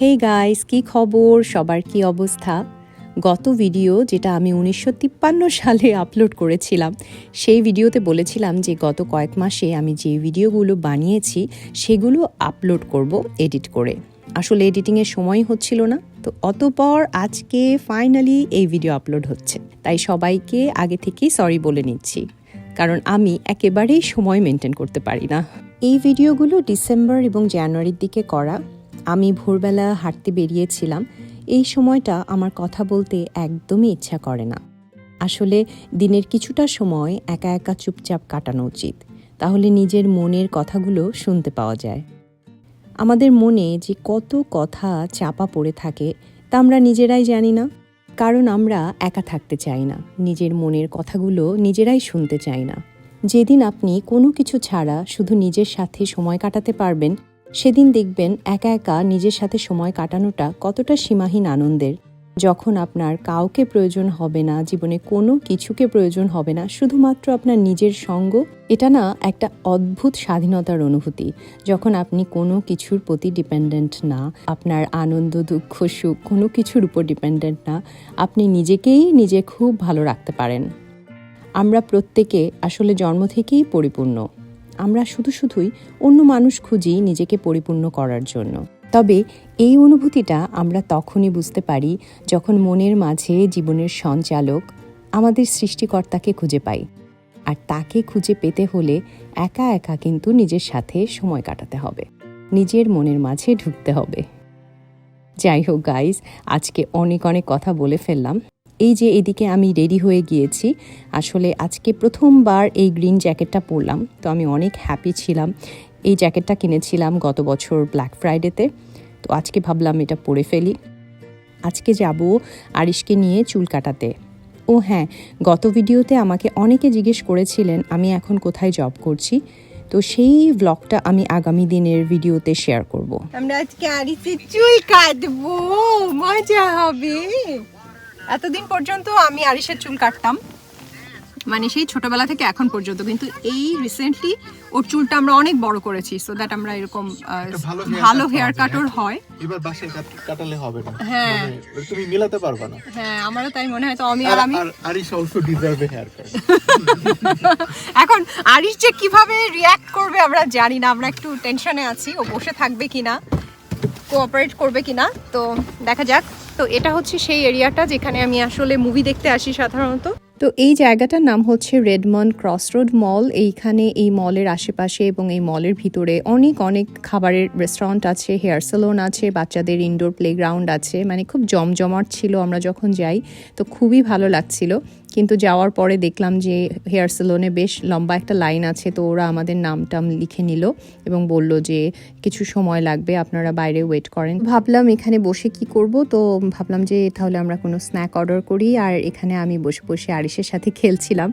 Hey guys কি খবর? সবার কি অবস্থা? গত ভিডিও যেটা আমি উনিশশো তিপ্পান্ন সালে আপলোড করেছিলাম, সেই ভিডিওতে বলেছিলাম যে গত কয়েক মাসে আমি যে ভিডিওগুলো বানিয়েছি, সেগুলো আপলোড করব এডিট করে। আসলে এডিটিংয়ের সময় হচ্ছিল না, তো অতপর আজকে ফাইনালি এই ভিডিও আপলোড হচ্ছে। তাই সবাইকে আগে থেকেই সরি বলে নিচ্ছি, কারণ আমি একেবারেই সময় মেনটেন করতে পারি না। এই ভিডিওগুলো ডিসেম্বর এবং জানুয়ারির দিকে করা আমি ভোরবেলা হাঁটতে বেরিয়েছিলাম। এই সময়টা আমার কথা বলতে একদমই ইচ্ছা করে না। আসলে দিনের কিছুটা সময় একা একা চুপচাপ কাটানো উচিত। তাহলে নিজের মনের কথাগুলো শুনতে পাওয়া যায়। আমাদের মনে যে কত কথা চাপা পড়ে থাকে, তা আমরা নিজেরাই জানি না। কারণ আমরা একা থাকতে চাই না। নিজের মনের কথাগুলো নিজেরাই শুনতে চাই না। যেদিন আপনি কোনো কিছু ছাড়া শুধু নিজের সাথে সময় কাটাতে পারবেন সেদিন দেখবেন একা একা নিজের সাথে সময় কাটানোটা কতটা সীমাহীন আনন্দের। যখন আপনার কাউকে প্রয়োজন হবে না, জীবনে কোনো কিছুকে প্রয়োজন হবে না, শুধুমাত্র আপনার নিজের সঙ্গ, এটা না একটা অদ্ভুত স্বাধীনতার অনুভূতি। যখন আপনি কোনো কিছুর প্রতি ডিপেন্ডেন্ট না, আপনার আনন্দ, দুঃখ, সুখ কোনো কিছুর উপর ডিপেন্ডেন্ট না, আপনি নিজেকেই নিজে খুব ভালো রাখতে পারেন। আমরা প্রত্যেকে আসলে জন্ম থেকেই পরিপূর্ণ। আমরা শুধু শুধুই অন্য মানুষ খুঁজি নিজেকে পরিপূর্ণ করার জন্য। তবে এই অনুভূতিটা আমরা তখনই বুঝতে পারি যখন মনের মাঝে জীবনের সঞ্চালক আমাদের সৃষ্টিকর্তাকে খুঁজে পাই আর তাকে খুঁজে পেতে হলে একা একা কিন্তু নিজের সাথে সময় কাটাতে হবে। নিজের মনের মাঝে ঢুকতে হবে। যাই হোক গাইজ আজকে অনেক অনেক কথা বলে ফেললাম। এই যে এদিকে আমি রেডি হয়ে গিয়েছি, আসলে আজকে প্রথমবার এই গ্রিন জ্যাকেটটা পরলাম, তো আমি অনেক হ্যাপি ছিলাম। এই জ্যাকেটটা কিনেছিলাম গত বছর ব্ল্যাক ফ্রাইডেতে তো আজকে ভাবলাম এটা পরে ফেলি। আজকে যাব আরিশকে নিয়ে চুল কাটাতে। ও হ্যাঁ গত ভিডিওতে আমাকে অনেকে জিজ্ঞেস করেছিলেন, আমি এখন কোথায় জব করছি? তো সেই ব্লগটা আমি আগামী দিনের ভিডিওতে শেয়ার করব। আমরা আজকে আরিসের চুল কাটবো, মজা হবে। এতদিন পর্যন্ত আমি আরিসের চুল কাটতাম। মানে সেই ছোটবেলা থেকে এখন পর্যন্ত। কিন্তু এই রিসেন্টলি ওর চুলটা আমরা অনেক বড় করেছি সো দ্যাট আমরা এরকম ভালো হেয়ার কাটর হয়। এবার বাসায় কাটালে হবে না। হ্যাঁ। মানে তুমি মিলাতে পারবে না। হ্যাঁ আমারও তাই মনে হয় তো আমি আর আমি Arish also deserve a haircut এখন আরিস যে কীভাবে রিয়াক্ট করবে আমরা জানি না আমরা একটু টেনশনে আছি ও বসে থাকবে কিনা। কোঅপারেট করবে কিনা, তো দেখা যাক। তো এটা হচ্ছে সেই এরিয়াটা যেখানে আমি আসলে মুভি দেখতে আসি সাধারণত। তো এই জায়গাটার নাম হচ্ছে রেডমন্ড ক্রসরোড মল এইখানে এই মলের আশেপাশে এবং এই মলের ভিতরে অনেক অনেক খাবারের রেস্টুরেন্ট আছে হেয়ার সেলুন আছে, বাচ্চাদের ইনডোর প্লেগ্রাউন্ড আছে। মানে খুব জমজমাট ছিল আমরা যখন যাই, তো খুবই ভালো লাগছিল। কিন্তু যাওয়ার পরে দেখলাম যে হেয়ার সেলুনে বেশ লম্বা একটা লাইন আছে, তো ওরা আমাদের নাম টাম লিখে নিল এবং বলল যে কিছু সময় লাগবে, আপনারা বাইরে ওয়েট করেন। ভাবলাম এখানে বসে কি করব, তো ভাবলাম যে তাহলে আমরা কোনো স্ন্যাক অর্ডার করি আর এখানে আমি বসে বসে আরিসের সাথে খেলছিলাম।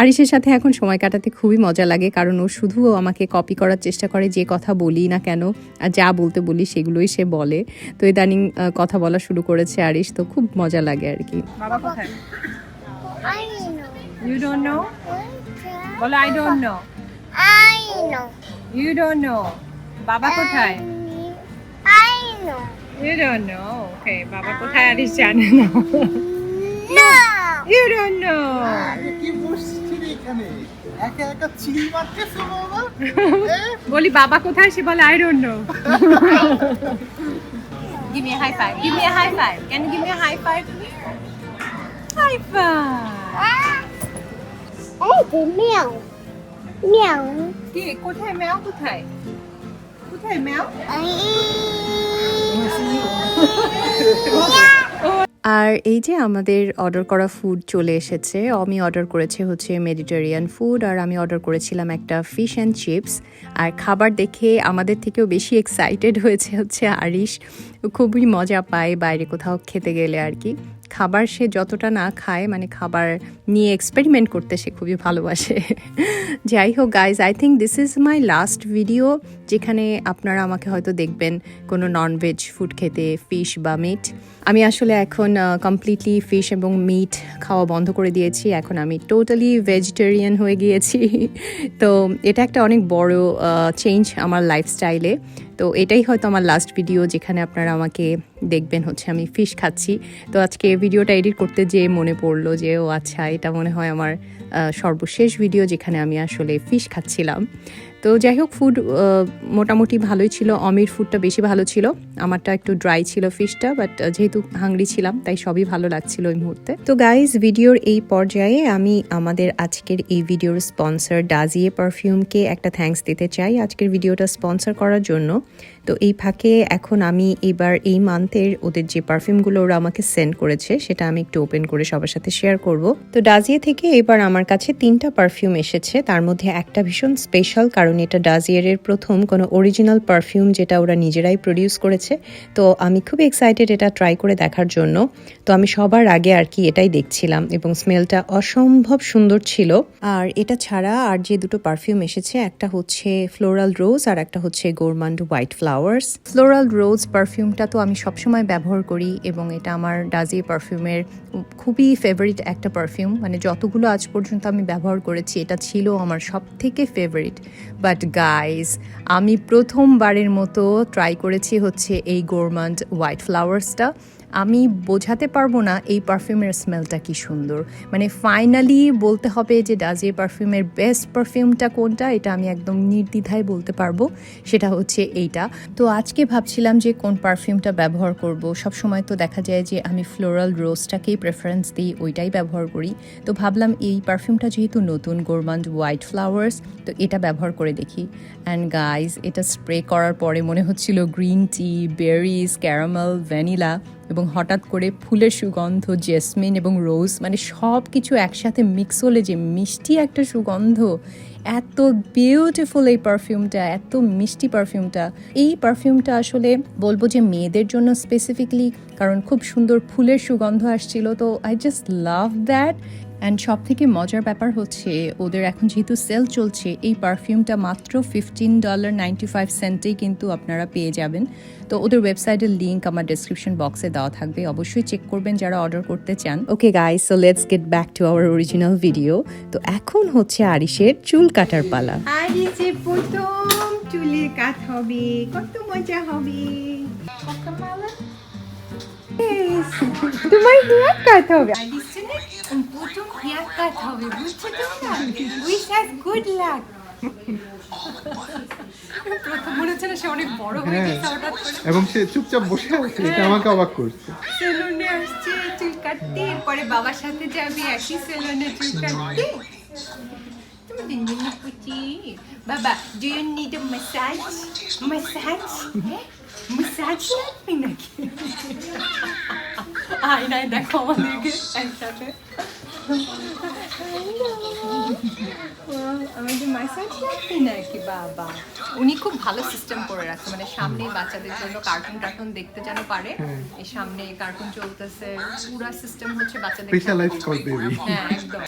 আরিসের সাথে এখন সময় কাটাতে খুবই মজা লাগে কারণ ও শুধু আমাকে কপি করার চেষ্টা করে যে কথা বলি না কেন আর যা বলতে বলি সেগুলোই সে বলে। তো ইদানিং কথা বলা শুরু করেছে আরিস তো খুব মজা লাগে আর কি। বাবা কোথায়? I know. You don't know বলো I don't know I know. You don't know বাবা কোথায় I know. You don't know okay বাবা কোথায় আরিস জানে না No. ইউ ডোন্ট নো কি বসছিস এখানে একা একা চিল মারতেছো বাবা বলি বাবা কোথায় সে বলে I don't know Give me a high five. Give me a high five. Can you give me a high five? কোথায় ম্যাও কোথায় কোথায় ম্যাও আর এই যে আমাদের অর্ডার করা ফুড চলে এসেছে আমি অর্ডার করেছে হচ্ছে মেডিটেরিয়ান ফুড আর আমি অর্ডার করেছিলাম একটা ফিশ অ্যান্ড চিপস আর খাবার দেখে আমাদের থেকেও বেশি এক্সাইটেড হয়েছে হচ্ছে আরিশ। ও খুবই মজা পায় বাইরে কোথাও খেতে গেলে আর কি। খাবার সে যতটা না খায় মানে খাবার নিয়ে এক্সপেরিমেন্ট করতে সে খুবই ভালোবাসে। যাই হোক guys I think this is my last video যেখানে আপনারা আমাকে হয়তো দেখবেন কোনো ননভেজ ফুড খেতে ফিশ বা মিট আমি আসলে এখন কমপ্লিটলি ফিশ এবং মিট খাওয়া বন্ধ করে দিয়েছি, এখন আমি টোটালি ভেজিটেরিয়ান হয়ে গিয়েছি। তো এটা একটা অনেক বড় চেঞ্জ আমার লাইফস্টাইলে তো এটাই হয়তো আমার লাস্ট ভিডিও যেখানে আপনারা আমাকে দেখবেন হচ্ছে আমি ফিশ খাচ্ছি। তো আজকে ভিডিওটা এডিট করতে যে মনে পড়ল যে, ও আচ্ছা এটা মনে হয় আমার সর্বশেষ ভিডিও যেখানে আমি আসলে ফিশ খাচ্ছিলাম। তো যাই হোক ফুড মোটামুটি ভালোই ছিল। অমির ফুডটা বেশি ভালো ছিল। আমারটা একটু ড্রাই ছিল ফিশটা বাট যেহেতু হাংরি ছিলাম, তাই সবই ভালো লাগছিল ওই মুহূর্তে। তো গাইজ ভিডিওর এই পর্যায়ে আমি আমাদের আজকের এই ভিডিওর স্পন্সর ডাজিয়ে পারফিউমকে একটা থ্যাঙ্কস দিতে চাই। আজকের ভিডিওটা স্পন্সর করার জন্য। তো এই ফাঁকে এখন আমি এবার এই মান্থের ওদের যে পারফিউমগুলো ওরা আমাকে সেন্ড করেছে, সেটা আমি একটু ওপেন করে সবার সাথে শেয়ার করব। তো ডাজিয়ে থেকে এবার আমার কাছে তিনটা পারফিউম এসেছে। তার মধ্যে একটা ভীষণ স্পেশাল কারণ এটা ডাজিয়ারের প্রথম কোনো অরিজিনাল পারফিউম যেটা ওরা নিজেরাই প্রডিউস করেছে। তো আমি খুব এক্সাইটেড এটা ট্রাই করে দেখার জন্য। তো আমি সবার আগে আর কি এটাই দেখছিলাম এবং স্মেলটা অসম্ভব সুন্দর ছিল। আর এটা ছাড়া আর যে দুটো পারফিউম এসেছে, একটা হচ্ছে ফ্লোরাল রোজ আর একটা হচ্ছে gourmand white flowers floral rose পারফিউমটা তো আমি সবসময় ব্যবহার করি এবং এটা আমার ডাজিয়ে পারফিউমের খুবই ফেভারিট একটা পারফিউম মানে যতগুলো আজ পর্যন্ত আমি ব্যবহার করেছি, এটা ছিল আমার সব থেকে ফেভারিট বাট গাইজ আমি প্রথমবারের মতো ট্রাই করেছি হচ্ছে এই গোরমান্ড হোয়াইট ফ্লাওয়ার্সটা আমি বোঝাতে পারব না এই পারফিউমের স্মেলটা কি সুন্দর। মানে ফাইনালি বলতে হবে যে ডাজিয়ে পারফিউমের বেস্ট পারফিউমটা কোনটা? এটা আমি একদম নির্দ্বিধায় বলতে পারব। সেটা হচ্ছে এইটা। তো আজকে ভাবছিলাম যে, কোন পারফিউমটা ব্যবহার করব। সব সময় তো দেখা যায় যে, আমি ফ্লোরাল রোজটাকেই প্রেফারেন্স দিই, ওইটাই ব্যবহার করি। তো ভাবলাম এই পারফিউমটা যেহেতু নতুন গোরমান্ড হোয়াইট ফ্লাওয়ার্স তো এটা ব্যবহার করে দেখি। অ্যান্ড গাইজ এটা স্প্রে করার পরে মনে হচ্ছিল green tea berries caramel vanilla এবং হঠাৎ করে ফুলের সুগন্ধ, জেসমিন এবং রোজ মানে সব কিছু একসাথে মিক্স হলে যে মিষ্টি একটা সুগন্ধ, এত বিউটিফুল এই পারফিউমটা এত মিষ্টি পারফিউমটা এই পারফিউমটা আসলে বলব যে মেয়েদের জন্য স্পেসিফিকলি কারণ খুব সুন্দর ফুলের সুগন্ধ আসছিল, তো I just love that and সব থেকে মজার ব্যাপার হচ্ছে ওদের এখন যেহেতু সেল চলছে এই পারফিউমটা মাত্র ফিফটিন ডলার নাইনটি ফাইভ সেন্টেই কিন্তু আপনারা পেয়ে যাবেন। তো ওদের ওয়েবসাইটের লিঙ্ক আমার ডিসক্রিপশন বক্সে দেওয়া থাকবে। অবশ্যই চেক করবেন যারা অর্ডার করতে চান। Okay guys so let's get back to our original video তো এখন হচ্ছে আরিশের চুল কাটার পালা। আর এই যে প্রথম চুলের কাট হবে কত মজা হবে। তোমার হেয়ার কাট হবে। প্রথম হেয়ার কাট হবে বুঝছ তোমরা উইশ হ্যাজ গুড লাক প্রথম মনে হচ্ছে সে অনেক বড় হয়ে হ্যাঁ। গেছে হঠাৎ করে। এবং সে চুপচাপ বসে আছে এটা আমাকে অবাক করছে। সেলুনে আসছে চুল কাটতে এরপরে বাবার সাথে যাবে একই সেলুনে চুল কাটতে। বাবা do you need a massage massage massage লাগবে নাকি আয়নায় দেখো আমাদেরকে একসাথে আমাদের ম্যাসাজ লাগবে নাকি বাবা। উনি খুব ভালো সিস্টেম করে রাখছে। মানে সামনে বাচ্চাদের জন্য কার্টুন টার্টুন দেখতে যেন পারে। এই সামনে কার্টুন চলতেছে। পুরা সিস্টেম হচ্ছে বাচ্চাদের স্পেশালাইজ ফর বেবি হ্যাঁ একদম।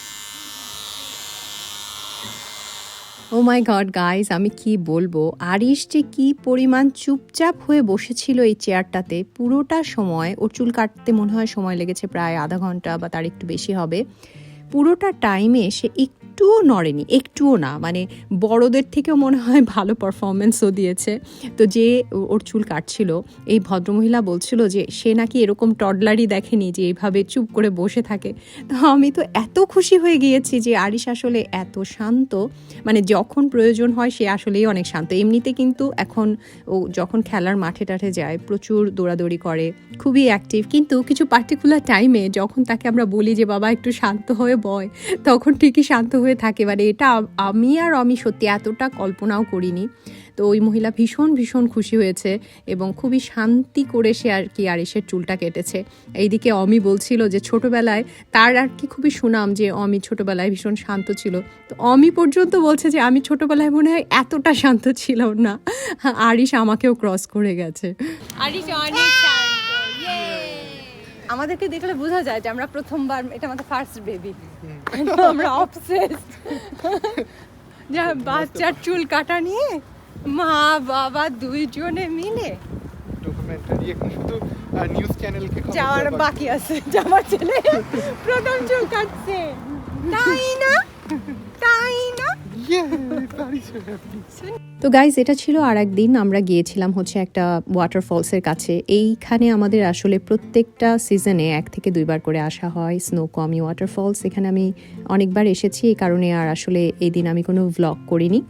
ও মাই গড গাইজ আমি কি বলব? আরিশ যে কি পরিমাণ চুপচাপ হয়ে বসেছিল এই চেয়ারটাতে, পুরোটা সময়, ওর চুল কাটতে মনে হয় সময় লেগেছে প্রায় আধা ঘণ্টা বা তার একটু বেশি হবে, পুরোটা টাইমে সে একটুও নড়েনি, একটুও না। মানে বড়দের থেকেও মনে হয় ভালো পারফরমেন্সও দিয়েছে। তো যে ওর চুল কাটছিল, এই ভদ্রমহিলা বলছিল যে, সে নাকি এরকম টডলারই দেখেনি যে এইভাবে চুপ করে বসে থাকে। তো আমি তো এত খুশি হয়ে গিয়েছি যে, আরিশ আসলে এত শান্ত। মানে যখন প্রয়োজন হয়, সে আসলেই অনেক শান্ত। এমনিতে কিন্তু এখন ও যখন খেলার মাঠে টাঠে যায়, প্রচুর দৌড়াদৌড়ি করে, খুবই অ্যাক্টিভ কিন্তু কিছু পার্টিকুলার টাইমে যখন তাকে আমরা বলি যে, বাবা, একটু শান্ত হয়ে বয়, তখন ঠিকই শান্ত হয়ে থাকে মানে এটা আমি আর আমি সত্যি এতটা কল্পনাও করিনি। তো ওই মহিলা ভীষণ ভীষণ খুশি হয়েছে এবং খুবই শান্তি করে সে আর কি আরিসের চুলটা কেটেছে। এইদিকে অমি বলছিল যে ছোটবেলায় তার আর কি খুবই সুনাম যে অমি ছোটবেলায় ভীষণ শান্ত ছিল। তো অমি পর্যন্ত বলছে যে আমি ছোটবেলায় মনে হয় এতটা শান্ত ছিল না। আরিশ আমাকেও ক্রস করে গেছে। আরিশ অনেক আমাদেরকে দেখলে বোঝা যায় যে আমরা প্রথমবার এটা আমাদের ফার্স্ট বেবি আমরা অবসেস যা বাচ্চার চুল কাটা নিয়ে মা বাবা দুইজনে মিলে ডকুমেন্টারি এখন শুধু নিউজ চ্যানেলকে যাওয়ার বাকি। আছে। যাওয়ার ছেলে প্রথম চুল কাটছে। তাই না? তো গাইজ এটা ছিল আর একদিন আমরা গিয়েছিলাম হচ্ছে একটা ওয়াটারফলসের কাছে। এইখানে আমাদের আসলে প্রত্যেকটা সিজনে এক থেকে দুইবার করে আসা হয় স্নো কমি ওয়াটারফলস এখানে আমি অনেকবার এসেছি, এই কারণে আর আসলে এই দিন আমি কোনো ভ্লগ করিনি।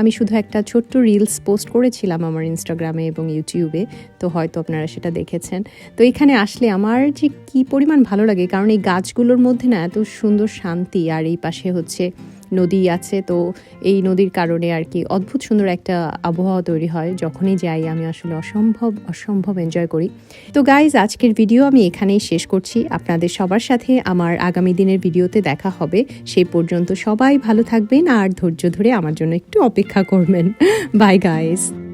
আমি শুধু একটা ছোট্ট রিলস পোস্ট করেছিলাম আমার ইনস্টাগ্রামে এবং ইউটিউবে তো হয়তো আপনারা সেটা দেখেছেন। তো এখানে আসলে আমার যে কি পরিমাণ ভালো লাগে, কারণ এই গাছগুলোর মধ্যে না এত সুন্দর শান্তি, আর এই পাশে হচ্ছে নদী আছে, তো এই নদীর কারণে আর কি অদ্ভুত সুন্দর একটা আবহাওয়া তৈরি হয়। যখনই যাই আমি আসলে অসম্ভব অসম্ভব এনজয় করি। তো গাইজ আজকের ভিডিও আমি এখানেই শেষ করছি। আপনাদের সবার সাথে আমার আগামী দিনের ভিডিওতে দেখা হবে। সেই পর্যন্ত সবাই ভালো থাকবেন আর ধৈর্য ধরে আমার জন্য একটু অপেক্ষা করবেন। By guys